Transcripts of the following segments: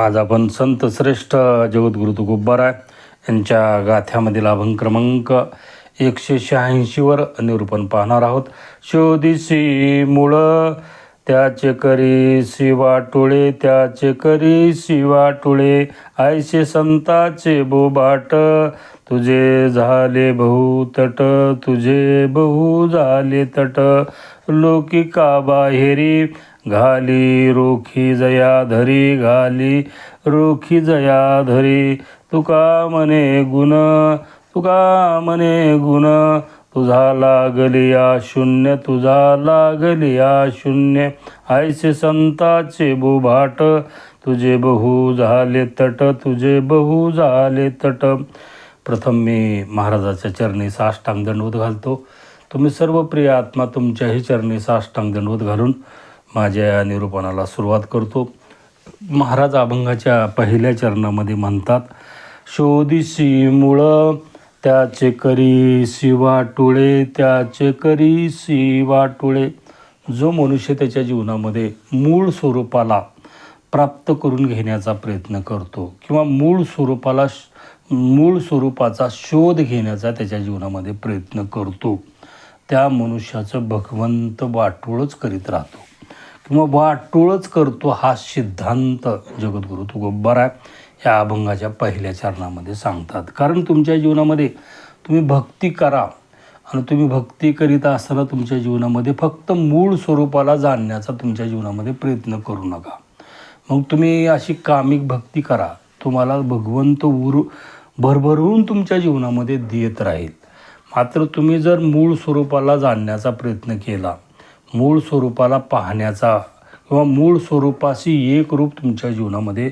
आज आपण संत श्रेष्ठ जगद्गुरु तुकोबाराय यांच्या गाथ्यामधील अभंग क्रमांक एकशे शहाऐंशीवर निरूपण पाहणार आहोत. शोधिसी मुळं त्याचे करी शिवा टोळे त्याचे करी शिवा टोळे आयशे संताचे बोबाट तुझे झाले बहु तट तुझे बहु झाले तट लौकिका बाहेरी घाली रोखी जया धरी घाली रोखी जया धरी तुका मने गुण तुका मने गुण तुझा लागलिया शून्य तुझा लागलिया शून्य. आयसे संताचे बोभाट तुझे बहु झाले तट तुझे बहु झाले तट. प्रथम मी महाराजाच्या चरणी साष्टांग दंडवत घालतो. तुम्ही सर्व प्रिय आत्मा तुमच्याही चरणी साष्टांग दंडवत घालून माझ्या या निरूपणाला सुरुवात करतो. महाराज अभंगाच्या पहिल्या चरणामध्ये म्हणतात शोधिसी मुळं त्याचे करी शिवा टोळे त्याचे करी शिवा टोळे. जो मनुष्य त्याच्या जीवनामध्ये मूळ स्वरूपाला प्राप्त करून घेण्याचा प्रयत्न करतो किंवा मूळ स्वरूपाला श- मूळ स्वरूपाचा शोध घेण्याचा त्याच्या जीवनामध्ये प्रयत्न करतो त्या मनुष्याचं भगवंत वाटोळच करीत राहतो. किंवा वाटोळच करतो हा सिद्धांत जगद्गुरु तुकोबार आहे. या अभंगाच्या पहिल्या चरणामध्ये सांगतात. कारण तुमच्या जीवनामध्ये तुम्ही भक्ती करा आणि तुम्ही भक्ती करीत असताना तुमच्या जीवनामध्ये फक्त मूळ स्वरूपाला जाणण्याचा तुमच्या जीवनामध्ये प्रयत्न करू नका. मग तुम्ही अशी कामिक भक्ती करा. तुम्हाला भगवंत उर भरभरून तुमच्या जीवनामध्ये देत राहील. मात्र तुम्ही जर मूळ स्वरूपाला जाणण्याचा प्रयत्न केला मूळ स्वरूपाला पाहण्याचा किंवा मूळ स्वरूपाशी एक रूप तुमच्या जीवनामध्ये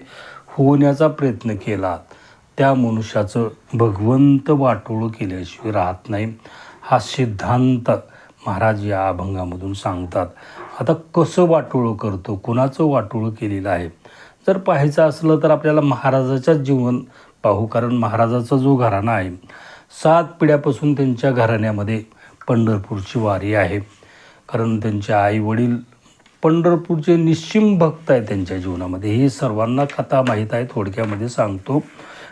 होण्याचा प्रयत्न केला त्या मनुष्याचं भगवंत वाटोळ केल्याशिवाय राहत नाही हा सिद्धांत महाराज या अभंगामधून सांगतात. आता कसं वाटोळं करतो कुणाचं वाटोळं केलेलं आहे? जर पाहायचं असलं तर आपल्याला महाराजाच्याच जीवन पाहू कारण महाराजाचा जो घराणा आहे सात पिढ्यापासून त्यांच्या घराण्यामध्ये पंढरपूरची वारी आहे. कारण त्यांचे आई वडील पंढरपूरचे निश्चिम भक्त आहे त्यांच्या जीवनामध्ये. ही सर्वांना कथा माहीत आहे थोडक्यामध्ये सांगतो.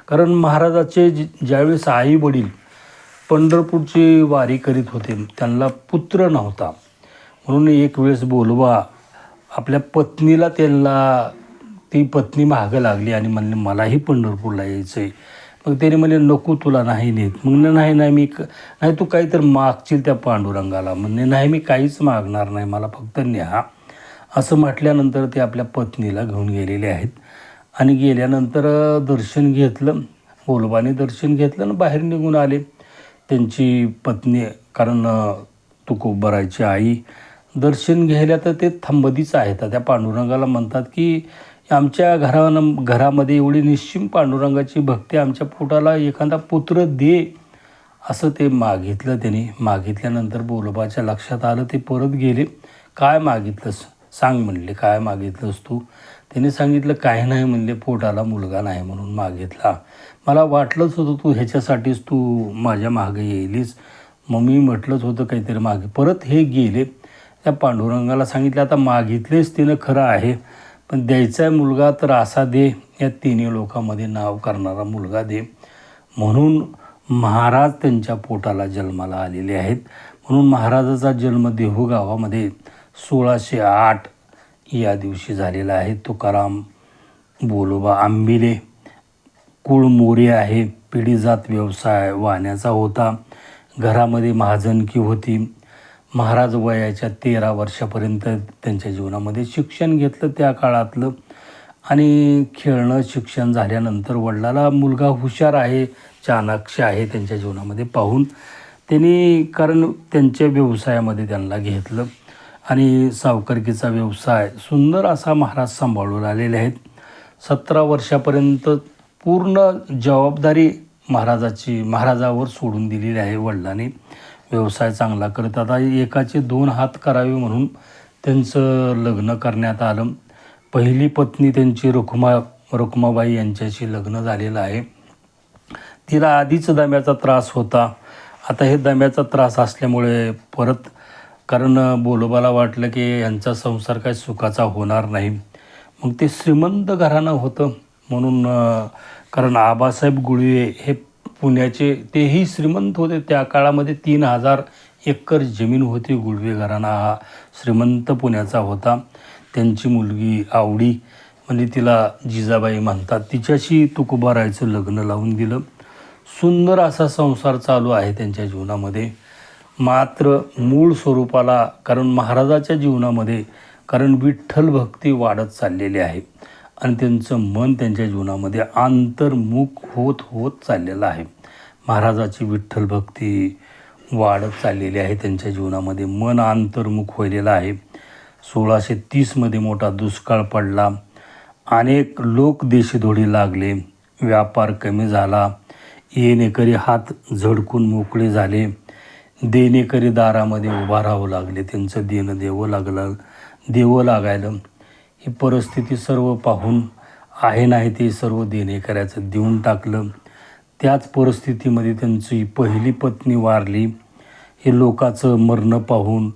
कारण महाराजाचे ज ज्यावेळेस आई वडील पंढरपूरची वारी करीत होते त्यांना पुत्र नव्हता. म्हणून एक वेळेस बोलवा आपल्या पत्नीला त्यांना ती पत्नी मागं लागली आणि म्हणले मलाही पंढरपूरला यायचं आहे मग त्याने म्हणले नको तुला नाही नेत. मग नाही नाही मी क- नाही तू काही तर मागशील त्या पांडुरंगाला. म्हणजे नाही मी काहीच मागणार नाही मला फक्त न्या. असं म्हटल्यानंतर ते आपल्या पत्नीला घेऊन गेलेले आहेत. आणि गेल्यानंतर दर्शन घेतलं. बोलबाने दर्शन घेतलं आणि बाहेर निघून आले. त्यांची पत्नी कारण तुकोबराची आई दर्शन घ्यायला तर ते थंबदीच आहेत. त्या पांडुरंगाला म्हणतात की आमच्या घरानं घरामध्ये एवढी निश्चिम पांडुरंगाची भक्ती आमच्या पोटाला एखादा पुत्र दे असं ते मागितलं त्यांनी. मागितल्यानंतर बोलोबाच्या लक्षात आलं ते परत गेले. काय मागितलंस? सांग म्हणले. काय मागितलंस तू? त्याने सांगितलं काय नाही म्हणले. पोटाला मुलगा नाही म्हणून मागितला. मला वाटलंच होतं तू ह्याच्यासाठीच तू माझ्या मागे येईलीस. मग मी म्हटलंच होतं काहीतरी मागे. परत हे गेले. त्या पांडुरंगाला सांगितलं आता मागितलेच तिनं खरं आहे. पण द्यायचा आहे मुलगा तर असा दे या तिन्ही लोकांमध्ये नाव करणारा मुलगा दे. म्हणून महाराज त्यांच्या पोटाला जन्माला आलेले आहेत. म्हणून महाराजाचा जन्म देहू गावामध्ये सोळाशे आठ या दिवशी झालेला आहे. तुकाराम बोलोबा आंबिले कुळ मोरे आहे. पिढीजात व्यवसाय वाहण्याचा होता. घरामध्ये महाजनकी होती. महाराज वयाच्या तेरा वर्षापर्यंत त्यांच्या जीवनामध्ये शिक्षण घेतलं त्या काळातलं. आणि खेळणं शिक्षण झाल्यानंतर वडिलाला मुलगा हुशार आहे चाणाक्ष आहे त्यांच्या जीवनामध्ये पाहून त्यांनी कारण त्यांच्या व्यवसायामध्ये त्यांना घेतलं. आणि सावकारकीचा व्यवसाय सुंदर असा महाराज सांभाळून आलेले आहेत. सतरा वर्षापर्यंत पूर्ण जबाबदारी महाराजाची महाराजावर सोडून दिलेली आहे वडिलांनी. व्यवसाय चांगला करत. आता एकाचे दोन हात करावे म्हणून त्यांचं लग्न करण्यात आलं. पहिली पत्नी त्यांची रुक्मा रुक्माबाई यांच्याशी लग्न झालेलं आहे. तिला आधीच दम्याचा त्रास होता. आता हे दम्याचा त्रास असल्यामुळे परत कारण बोलोबाला वाटलं की यांचा संसार काही सुखाचा होणार नाही. मग ते श्रीमंत घराणं होतं म्हणून कारण आबासाहेब गुळवे हे पुण्याचे तेही श्रीमंत होते. त्या काळामध्ये तीन हजार एकर जमीन होती गुळवे घराणा हा श्रीमंत पुण्याचा होता. त्यांची मुलगी आवडी म्हणजे तिला जिजाबाई म्हणतात. तिच्याशी तुकोबारायचं लग्न लावून दिलं. सुंदर असा संसार चालू आहे त्यांच्या जीवनामध्ये. मात्र मूळ स्वरूपाला कारण महाराजाच्या जीवनामध्ये कारण विठ्ठल भक्ती वाढत चाललेली आहे. आणि त्यांचं मन त्यांच्या जीवनामध्ये आंतर्मुख होत होत चाललेलं आहे. महाराजाची विठ्ठल भक्ती वाढत चाललेली आहे त्यांच्या जीवनामध्ये. मन अंतर्मुख व्हायलेलं आहे. सोळाशे तीसमध्ये मोठा दुष्काळ पडला. अनेक लोक देशीधोडी लागले. व्यापार कमी झाला. येणेकरी हात झडकून मोकळे झाले. देणेकरी दारामध्ये उभा राहावं लागले. त्यांचं देणं देवं लागलं. देवं लागायलं. ही परिस्थिती सर्व पाहून आहे नाही ते सर्व देणेकऱ्याचं देऊन टाकलं. त्याच परिस्थितीमध्ये त्यांची पहिली पत्नी वारली. हे लोकाचं मरणं पाहून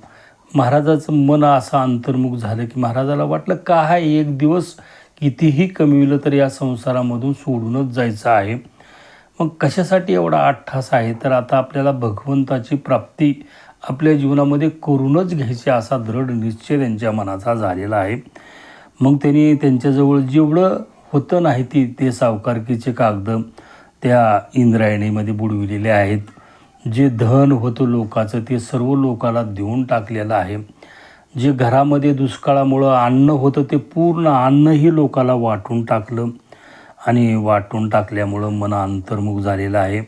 महाराजाचं मन असं अंतर्मुख झालं की महाराजाला वाटलं का हा एक दिवस कितीही कमविलं तर या संसारामधून सोडूनच जायचं आहे. मग कशासाठी एवढा आठास आहे? तर आता आपल्याला भगवंताची प्राप्ती आपल्या जीवनामध्ये करूनच घ्यायची असा दृढ निश्चय त्यांच्या मनाचा झालेला आहे. मग त्यांनी त्यांच्याजवळ जेवढं होतं नाही ती ते सावकारकीचे कागद त्या इंद्रायणीमध्ये बुडविलेले आहेत. जे धन होतं लोकाचं ते सर्व लोकाला देऊन टाकलेलं आहे. जे घरामध्ये दुष्काळामुळं अन्न होतं ते पूर्ण अन्नही लोकाला वाटून टाकलं. आणि वाटून टाकल्यामुळं मन अंतर्मुख झालेलं आहे.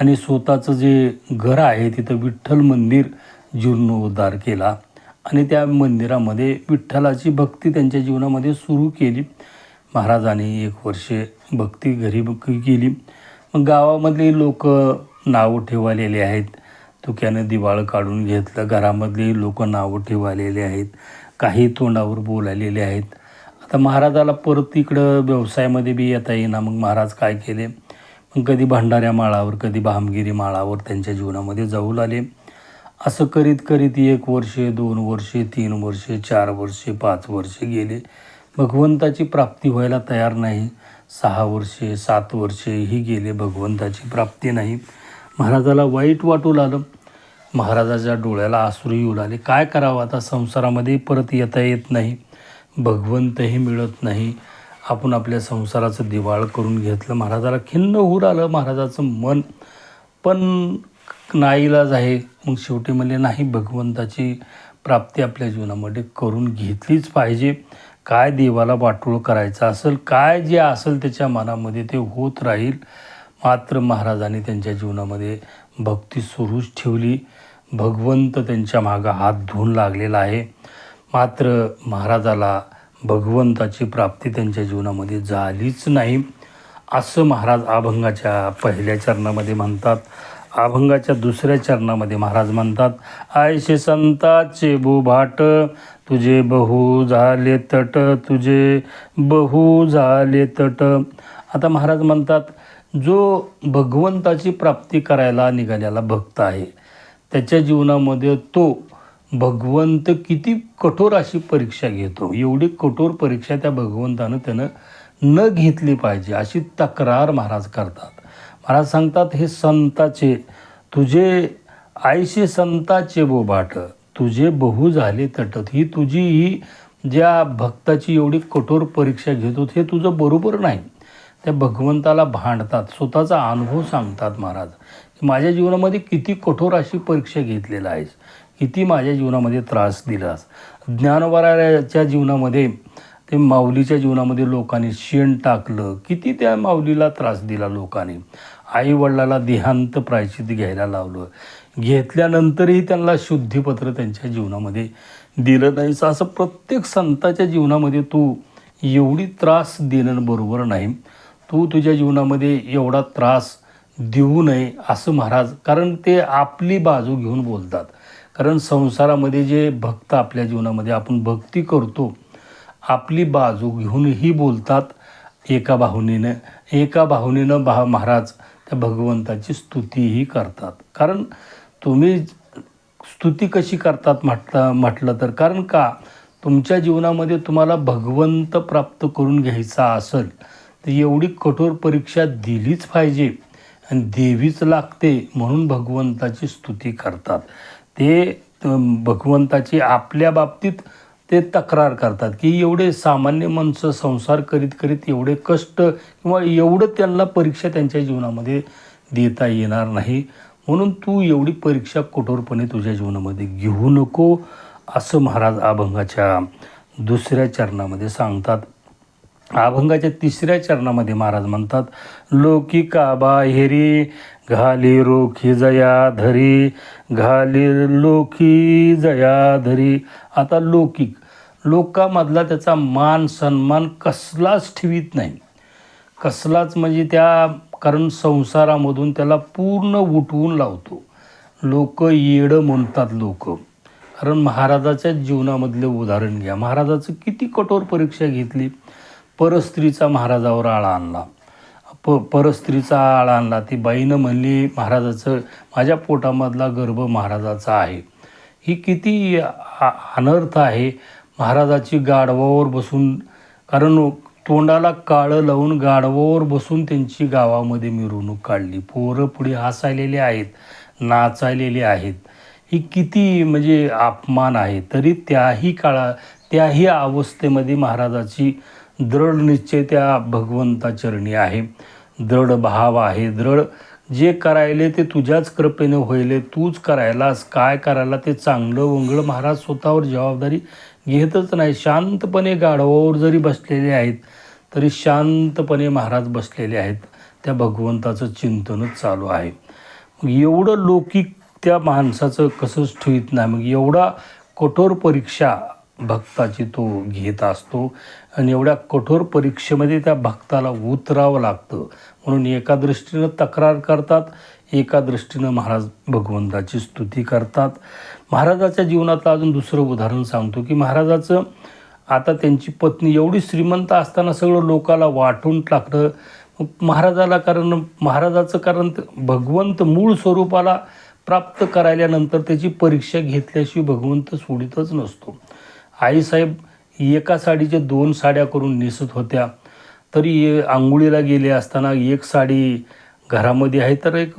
आणि स्वतःचं जे घर आहे तिथं विठ्ठल मंदिर जीर्णोद्धार केला. आणि त्या मंदिरामध्ये विठ्ठलाची भक्ती त्यांच्या जीवनामध्ये सुरू केली. महाराजांनी एक वर्षे भक्ती घरी केली. मग गावामधली लोक नावं ठेवालेली आहेत. तुक्यानं दिवाळ काढून घेतलं. घरामधली लोक नावं ठेवालेले आहेत. काही तोंडावर बोलालेले आहेत. आता महाराजाला परत इकडं व्यवसायामध्ये बी येता येईना. मग महाराज काय केले? मग कधी भंडाऱ्या माळावर कधी भामगिरी माळावर त्यांच्या जीवनामध्ये जाऊ लागले. असं करीत करीत एक वर्षे दोन वर्षे तीन वर्षे चार वर्षे पाच वर्षे गेले. भगवंताची प्राप्ती व्हायला तयार नाही. सहा वर्षे सात वर्षे ही गेले भगवंताची प्राप्ती नाही. महाराजाला वाईट वाटू लागलं. महाराजाच्या डोळ्याला आसरू येऊ लागले. काय करावं आता? संसारामध्ये परत येता येत नाही. भगवंतही मिळत नाही. आपण आपल्या संसाराचं दिवाळ करून घेतलं. महाराजाला खिन्न होऊ आलं महाराजाचं मन. पण नाईलाज आहे. मग शेवटी म्हणले नाही भगवंताची प्राप्ती आपल्या जीवनामध्ये करून घेतलीच पाहिजे. काय देवाला वाटोळ करायचं असेल काय जे असेल त्याच्या मनामध्ये ते होत राहील. मात्र महाराजांनी त्यांच्या जीवनामध्ये भक्ती सुरूच ठेवली. भगवंत त्यांच्या मागं हात धुवून लागलेला आहे. मात्र महाराजाला भगवंताची प्राप्ती त्यांच्या जीवनामध्ये झालीच नाही. असं महाराज अभंगाच्या पहिल्या चरणामध्ये म्हणतात. अभंगाच्या दुसऱ्या चरणामध्ये महाराज म्हणतात आयशे संताचे बुभाट तुझे बहु झाले तट तुझे बहु झाले तट. आता महाराज म्हणतात जो भगवंताची प्राप्ती करायला निघालेला भक्त आहे त्याच्या जीवनामध्ये तो भगवंत किती कठोर अशी परीक्षा घेतो. एवढी कठोर परीक्षा त्या भगवंतानं त्यानं न घेतली पाहिजे अशी तक्रार महाराज करतात. महाराज सांगतात हे संताचे तुझे आईशे संताचे बोबाट तुझे बहु झाले तटत. ही तुझी ही ज्या भक्ताची एवढी कठोर परीक्षा घेतो हे तुझं बरोबर नाही. त्या भगवंताला भांडतात. स्वतःचा अनुभव सांगतात महाराज की माझ्या जीवनामध्ये किती कठोर अशी परीक्षा घेतलेला आहेस. किती माझ्या जीवनामध्ये त्रास दिलास. ज्ञानवराच्या जीवनामध्ये ते माऊलीच्या जीवनामध्ये लोकांनी शेण टाकलं. किती त्या माऊलीला त्रास दिला लोकांनी. आई वडिलाला देहांत प्रायचित घ्यायला लावलं. घेतल्यानंतरही त्यांना शुद्धीपत्र त्यांच्या जीवनामध्ये दिलं नाही. असं प्रत्येक संताच्या जीवनामध्ये तू एवढी त्रास देणं बरोबर नाही. तू तुझ्या जीवनामध्ये एवढा त्रास देऊ नये असं महाराज कारण ते आपली बाजू घेऊन बोलतात. कारण संसारामध्ये जे भक्त आपल्या जीवनामध्ये आपण भक्ती करतो आपली बाजू घेऊनही बोलतात एका भावनेनं. एका भावनेनं बा महाराज त्या भगवंताची स्तुतीही करतात. कारण तुम्ही स्तुती कशी करतात म्हटलं म्हटलं तर कारण का? तुमच्या जीवनामध्ये तुम्हाला भगवंत प्राप्त करून घ्यायचा असेल तर एवढी कठोर परीक्षा दिलीच पाहिजे आणि देवीच लागते म्हणून भगवंताची स्तुती करतात. ते भगवंताची आपल्या बाबतीत ते तक्रार करतात की एवढे सामान्य माणसं संसार करीत करीत एवढे कष्ट किंवा एवढं त्यांना परीक्षा त्यांच्या जीवनामध्ये देता येणार नाही. म्हणून तू एवढी परीक्षा कठोरपणे तुझ्या जीवनामध्ये घेऊ नको असं महाराज अभंगाच्या दुसऱ्या चरणामध्ये सांगतात. अभंगाच्या तिसऱ्या चरणामध्ये महाराज म्हणतात लोकी काबा हेरी घाली रोखी जया धरी घाली लोकी जया धरी. आता लौकिक लोकांमधला त्याचा मान सन्मान कसलाच ठेवीत नाही. कसलाच म्हणजे त्या कारण संसारामधून त्याला पूर्ण उठवून लावतो. लोक येडं म्हणतात लोक. कारण महाराजाच्या जीवनामधले उदाहरण घ्या. महाराजाचं किती कठोर परीक्षा घेतली. परस्त्रीचा महाराजावर आळा आणला. प परस्त्रीचा आळा आणला. ती बाईनं म्हणली महाराजाचं माझ्या पोटामधला गर्भ महाराजाचा आहे. ही किती अनर्थ आहे. महाराजाची गाढवावर बसून कारण तोंडाला काळं लावून गाढवावर बसून त्यांची गावामध्ये मिरवणूक काढली. पोरं पुढे हसायलेले आहेत नाचायलेले आहेत. ही किती म्हणजे अपमान आहे. तरी त्याही काळा त्याही अवस्थेमध्ये महाराजाची दृढ निश्चय त्या भगवंताचरणी आहे. दृढ भाव आहे. दृढ जे करायले ते तुझ्याच कृपेने होईले तूच करायलास काय करायला ते चांगलं वंगळ महाराज स्वतःवर जबाबदारी घेतच नाही. शांतपणे गाढवावर जरी बसलेले आहेत तरी शांतपणे महाराज बसलेले आहेत. त्या भगवंताचं चिंतनच चालू आहे. मग एवढं लौकिक त्या माणसाचं कसंच ठेवीत नाही मग एवढा कठोर परीक्षा भक्ताची तो घेत असतो आणि एवढ्या कठोर परीक्षेमध्ये त्या भक्ताला उतरावं लागतं. म्हणून एका दृष्टीनं तक्रार करतात एका दृष्टीनं महाराज भगवंताची स्तुती करतात. महाराजाच्या जीवनातलं अजून दुसरं उदाहरण सांगतो की महाराजाचं आता त्यांची पत्नी एवढी श्रीमंत असताना सगळं लोकाला वाटून टाकणं महाराजाला कारण महाराजाचं कारण भगवंत मूळ स्वरूपाला प्राप्त करायल्यानंतर त्याची परीक्षा घेतल्याशिवाय भगवंत सोडितच नसतो. आईसाहेब एका साडीच्या दोन साड्या करून नेसत होत्या. तरी आंघोळीला गेले असताना एक साडी घरामध्ये आहे तर एक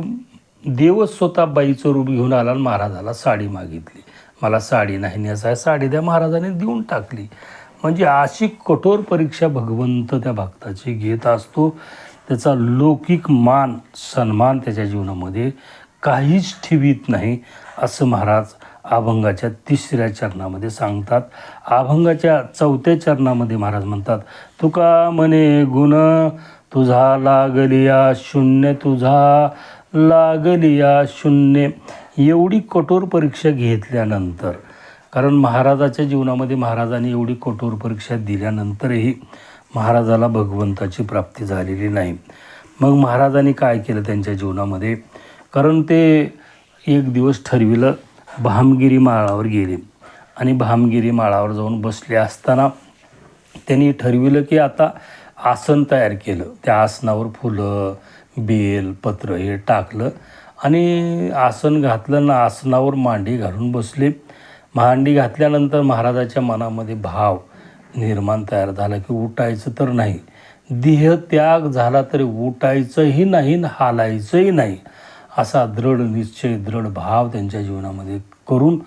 देवच स्वतः बाईचं रूप घेऊन आला आणि महाराजाला साडी मागितली. मला साडी नाही नेसा आहे साडी द्या महाराजाने देऊन टाकली. म्हणजे अशी कठोर परीक्षा भगवंत त्या भक्ताची घेत असतो. त्याचा लौकिक मान सन्मान त्याच्या जीवनामध्ये काहीच ठेवीत नाही असं महाराज अभंगाच्या तिसऱ्या चरणामध्ये सांगतात. अभंगाच्या चौथ्या चरणामध्ये महाराज म्हणतात तुका म्हणे गुण तुझा लागलिया शून्य तुझा लागलिया शून्य. एवढी कठोर परीक्षा घेतल्यानंतर कारण महाराजाच्या जीवनामध्ये महाराजांनी एवढी कठोर परीक्षा दिल्यानंतरही महाराजाला भगवंताची प्राप्ती झालेली नाही. मग महाराजांनी काय केलं त्यांच्या जीवनामध्ये? कारण ते एक दिवस ठरविलं भामगिरी माळावर गेले. आणि भामगिरी माळावर जाऊन बसले असताना त्यांनी ठरविलं की आता आसन तयार केलं. त्या आसनावर फुलं बेल पत्र हे टाकलं आणि आसन घातलं ना आसनावर मांडी घालून बसले. मांडी घातल्यानंतर महाराजाच्या मनामध्ये भाव निर्माण तयार झाला की उठायचं तर नाही. देह त्याग झाला तरी उठायचंही नाही हालायचंही नाही असा दृढ निश्चय दृढ भाव त्यांच्या जीवनामध्ये करून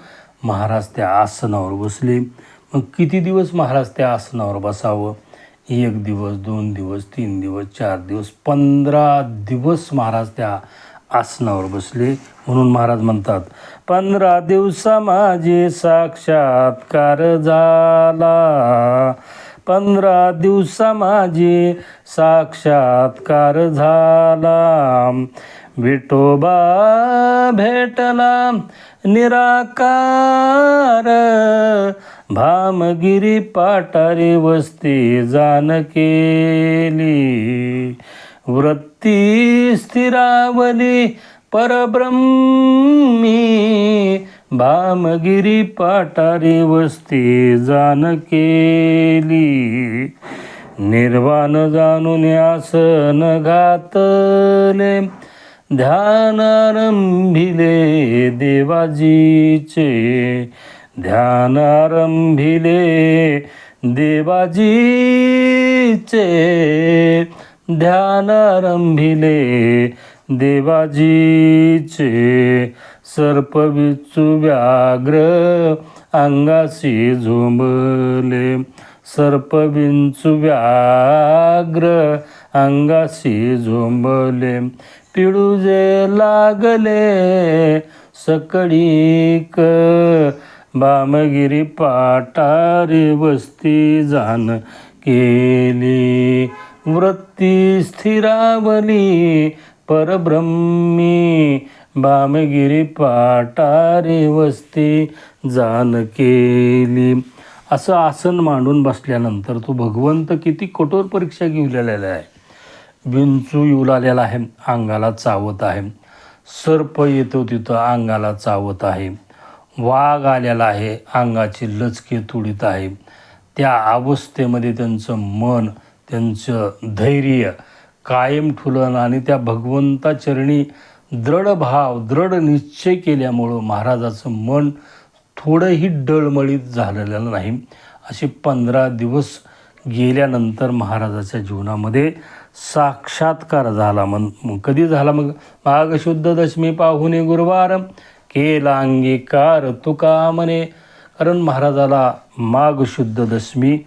महाराज त्या आसनावर बसले. मग किती दिवस महाराज त्या आसनावर बसावं? एक दिवस दोन दिवस तीन दिवस चार दिवस पंधरा दिवस महाराज त्या आसनावर बसले. म्हणून महाराज म्हणतात पंधरा दिवसा माझे साक्षात्कार झाला. पंधरा दिवसा माझे साक्षात्कार झाला. विठोबा भेटला निराकार भामगिरी पाटारी वस्ती जाण केली वृत्ती स्थिरावली परब्रह्मी. भामगिरी पाटारी वस्ती जाण केली निर्वाण जाणून आसन घातले. ध्यानारंभिले देवाजीचे. ध्यानारंभिले देवाजीचे ध्यानारंभिले देवाजीचे सर्पविचू व्याघ्र व्याग्र अंगाशी झोंबले. सर्पविंचू व्याघ्र व्याग्र अंगाशी झोंबले. पिडूजे लागले सकळीक बामगिरी पाटारी वस्ती जाण केली. वृत्ती स्थिरावली परब्रह्मी. बामगिरी पाटारी वस्ती जाण केली. असं आसन मांडून बसल्यानंतर तो भगवंत किती कठोर परीक्षा घेऊलेला आहे. विंचू येऊ लागलेला आहे. अंगाला चावत आहे. सर्प येतो तिथं. अंगाला चावत आहे. वाघ आलेला आहे अंगाची लचके तुडीत आहे. त्या अवस्थेमध्ये त्यांचं मन त्यांचं धैर्य कायम ठुलन आणि त्या भगवंताचरणी दृढ भाव दृढ निश्चय केल्यामुळं महाराजाचं मन थोडंही डळमळीत झालेलं नाही. असे पंधरा दिवस गेल्यानंतर महाराजाच्या जीवनामध्ये साक्षात्कार झाला मन मग कधी झाला मग? माघ शुद्ध दशमी पाहुणे गुरुवार. केला अंगीकार तुका म्हणे कारण महाराजाला माघ शुद्ध दशमी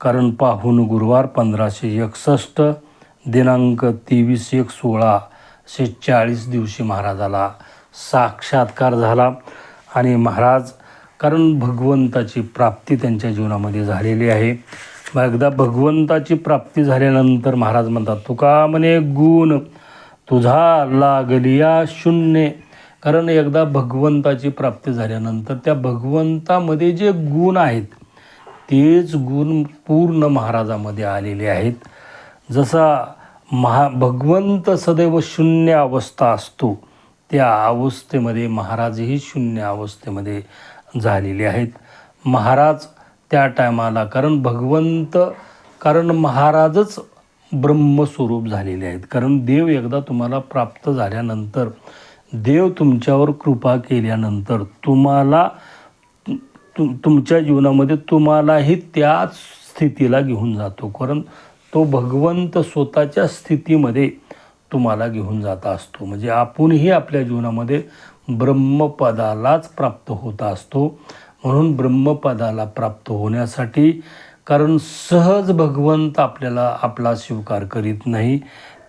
कारण पाहून गुरुवार पंधराशे एकसष्ट दिनांक तेवीस एक सोळाशे चाळीस दिवशी महाराजाला साक्षात्कार झाला. आणि महाराज कारण भगवंताची प्राप्ती त्यांच्या जीवनामध्ये झालेली आहे. मग एकदा भगवंताची प्राप्ती झाल्यानंतर महाराज म्हणतात तुका म्हणे गुण तुझा लागलिया शून्य. कारण एकदा भगवंताची प्राप्ती झाल्यानंतर त्या भगवंतामध्ये जे गुण आहेत तेच गुण पूर्ण महाराजामध्ये आलेले आहेत. जसा महा भगवंत सदैव शून्य अवस्था असतो त्या अवस्थेमध्ये महाराजही शून्य अवस्थेमध्ये झालेले आहेत. महाराज त्या टायमाला कारण भगवंत कारण महाराजच ब्रह्मस्वरूप झालेले आहेत. कारण देव एकदा तुम्हाला प्राप्त झाल्यानंतर देव तुमच्यावर कृपा केल्यानंतर तुम्हाला तु तुमच्या जीवनामध्ये तुम्हालाही त्याच स्थितीला घेऊन जातो. कारण तो भगवंत स्वतःच्या स्थितीमध्ये तुम्हाला घेऊन जात असतो. म्हणजे आपणही आपल्या जीवनामध्ये ब्रह्मपदालाच प्राप्त होत असतो. म्हणून ब्रह्मपदाला प्राप्त होण्यासाठी कारण सहज भगवंत आपल्याला आपला स्वीकार करीत नाही.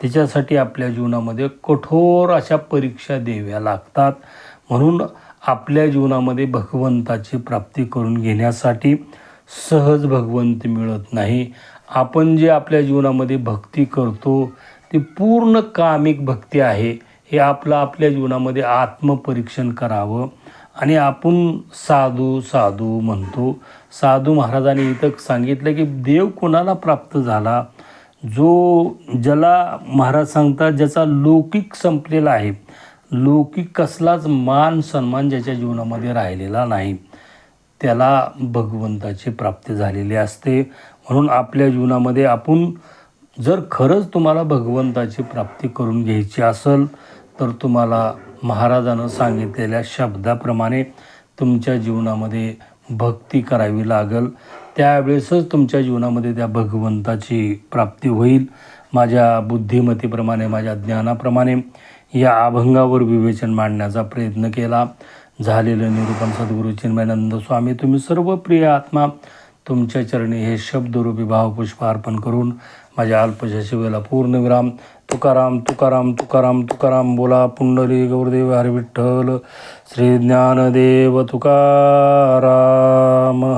त्याच्यासाठी आपल्या जीवनामध्ये कठोर अशा परीक्षा द्याव्या लागतात. म्हणून आपल्या जीवनामध्ये भगवंताची प्राप्ती करून घेण्यासाठी सहज भगवंत मिळत नाही. आपण जे आपल्या जीवनामध्ये भक्ती करतो ती पूर्ण कामिक भक्ती आहे. हे आपलं आपल्या जीवनामध्ये आत्मपरीक्षण करावं. आणि आपण साधू साधू म्हणतो. साधू महाराजांनी इथं सांगितलं की देव कोणाला प्राप्त झाला? जो ज्याला महाराज सांगतात ज्याचा लौकिक संपलेला आहे लौकिक कसलाच मान सन्मान ज्याच्या जीवनामध्ये राहिलेला नाही त्याला भगवंताची प्राप्ती झालेली असते. म्हणून आपल्या जीवनामध्ये आपण जर खरंच तुम्हाला भगवंताची प्राप्ती करून घ्यायची असेल तर तुम्हाला महाराजानं सांगितलेल्या शब्दाप्रमाणे तुमच्या जीवनामध्ये भक्ती करावी लागेल. त्यावेळेसच तुमच्या जीवनामध्ये त्या भगवंताची प्राप्ती होईल. माझ्या बुद्धिमतीप्रमाणे माझ्या ज्ञानाप्रमाणे या अभंगावर विवेचन मांडण्याचा प्रयत्न केला. झालेलं निरूपण सद्गुरू चिन्मयानंद स्वामी तुम्ही सर्व प्रिय आत्मा तुमच्या चरणी हे शब्दरूपी भावपुष्प अर्पण करून माझ्या अल्पशा शिवेला पूर्णविराम तुकाराम तुकाराम तुकाराम तुकाराम बोला. पुंडली गौरदेव हरिविठ्ठल. श्री ज्ञानदेव तुकाराम.